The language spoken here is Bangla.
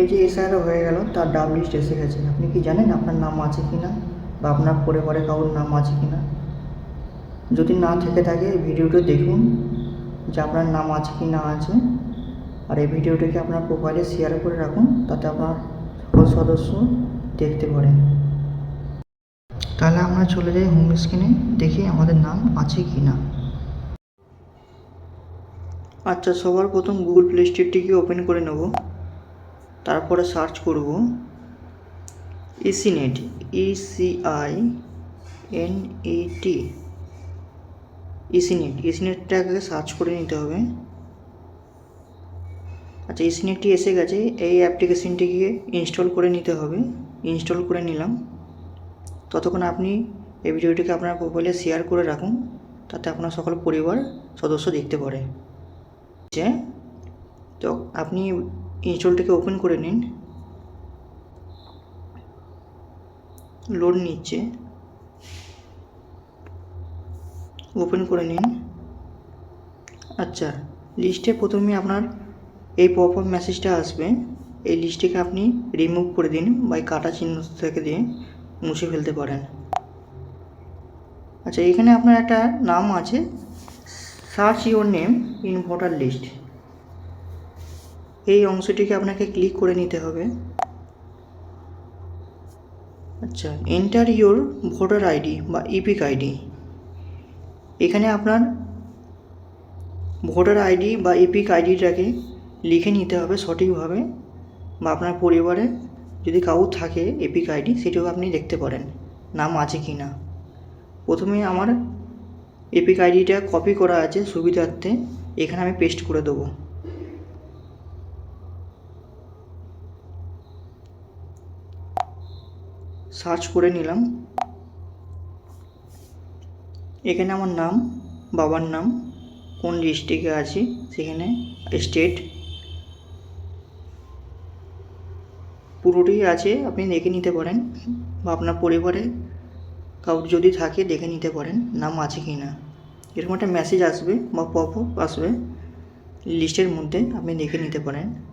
এই যে এসআইআর হয়ে গেল, তার ডাব লিস্ট এসে গেছে। আপনি কি জানেন আপনার নাম আছে কি না বা আপনার পরিবারে কারোর নাম আছে কি না যদি না থেকে থাকে ভিডিওটা দেখুন যে আপনার নাম আছে কি না আছে। আর এই ভিডিওটাকে আপনার প্রোফাইলে শেয়ার করে রাখুন, তাতে আপনার সকল সদস্য দেখতে পারেন। তাহলে আমরা চলে যাই হোম স্ক্রিনে দেখি আমাদের নাম আছে কি না আচ্ছা সবার প্রথম গুগল প্লে স্টোরটিকে ওপেন করে নেব? তারপরে সার্চ করব ECINET ECI N T ECINET ইসিনেটটাকে search করে নিতে হবে। আচ্ছা ইসিনেটটি এসে গেছে, এই অ্যাপ্লিকেশনটিকে ইনস্টল করে নিতে হবে। ইনস্টল করে নিলাম। ততক্ষণ আপনি এই ভিডিওটিকে আপনার প্রোফাইলে শেয়ার করে রাখুন, তাতে আপনার সকল পরিবার সদস্য দেখতে পারে। যে, তো আপনি ইনস্টলটিকে ওপেন করে নিন। লোড নিচ্ছে। ওপেন করে নিন। আচ্ছা লিস্টে প্রথমে আপনার এই পপ আপ মেসেজটা আসবে। এই লিস্টটিকে আপনি রিমুভ করে দিন বা এই কাটা চিহ্ন থেকে দিয়ে মুছে ফেলতে পারেন। আচ্ছা এখানে আপনার একটা নাম আছে। Search your name in voter list এই অংশটিকে আপনাকে ক্লিক করে নিতে হবে। আচ্ছা এন্টার ইওর ভোটার আইডি বা ইপিক আইডি এখানে আপনার ভোটার আইডি বা ইপিক আইডিটাকে লিখে নিতে হবে সঠিকভাবে বা আপনার পরিবারে যদি কাউ থাকে এপিক আইডি সেটাও আপনি দেখতে পারেন, নাম আছে কি না। প্রথমে আমার এপিক আইডিটা কপি করা আছে সুবিধার্থে, এখানে আমি পেস্ট করে দেবো। সার্চ করে নিলাম। এখানে আমার নাম, বাবার নাম, কোন ডিস্ট্রিক্টে আছি, সেখানে স্টেট। পুরোটাই আছে, আপনি দেখে নিতে পারেন। বা আপনার পরিবারে কাউর যদি থাকে, দেখে নিতে পারেন, নাম আছে কি না। এরকম একটা মেসেজ আসবে বা পপ আসবে লিস্টের মধ্যে আপনি দেখে নিতে পারেন।